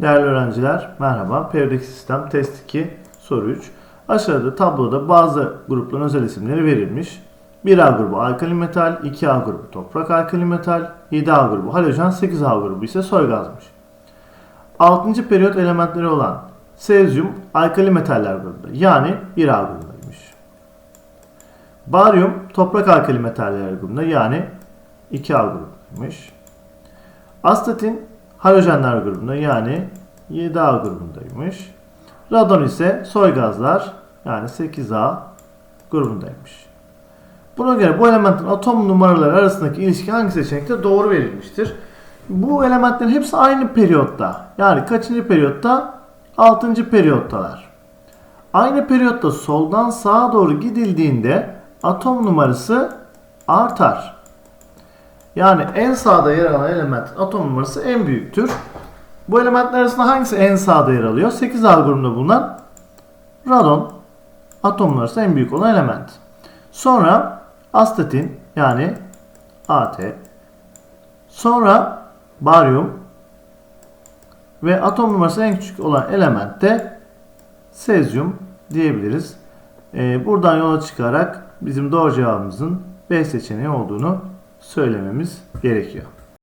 Değerli öğrenciler, merhaba. Periyodik sistem test 2 soru 3. Aşağıda tabloda bazı grupların özel isimleri verilmiş. 1A grubu alkali metal, 2A grubu toprak alkali metal, 7A grubu halojen, 8A grubu ise soy gazmış. 6. periyot elementleri olan sezyum alkali metaller grubunda yani 1A grubundaymış. Baryum toprak alkali metaller grubunda yani 2A grubundaymış. Astatin halojenler grubunda yani 7A grubundaymış. Radon ise soy gazlar yani 8A grubundaymış. Buna göre bu elementin atom numaraları arasındaki ilişki hangi seçenekte doğru verilmiştir? Bu elementlerin hepsi aynı periyotta. Yani kaçıncı periyotta? 6. periyottalar. Aynı periyotta soldan sağa doğru gidildiğinde atom numarası artar. Yani en sağda yer alan elementin atom numarası en büyüktür. Bu elementler arasında hangisi en sağda yer alıyor? 8A grubunda bulunan radon atom numarası en büyük olan element. Sonra astatin yani AT. Sonra baryum ve atom numarası en küçük olan element de sezyum diyebiliriz. Ee, buradan yola çıkarak bizim doğru cevabımızın B seçeneği olduğunu söylememiz gerekiyor.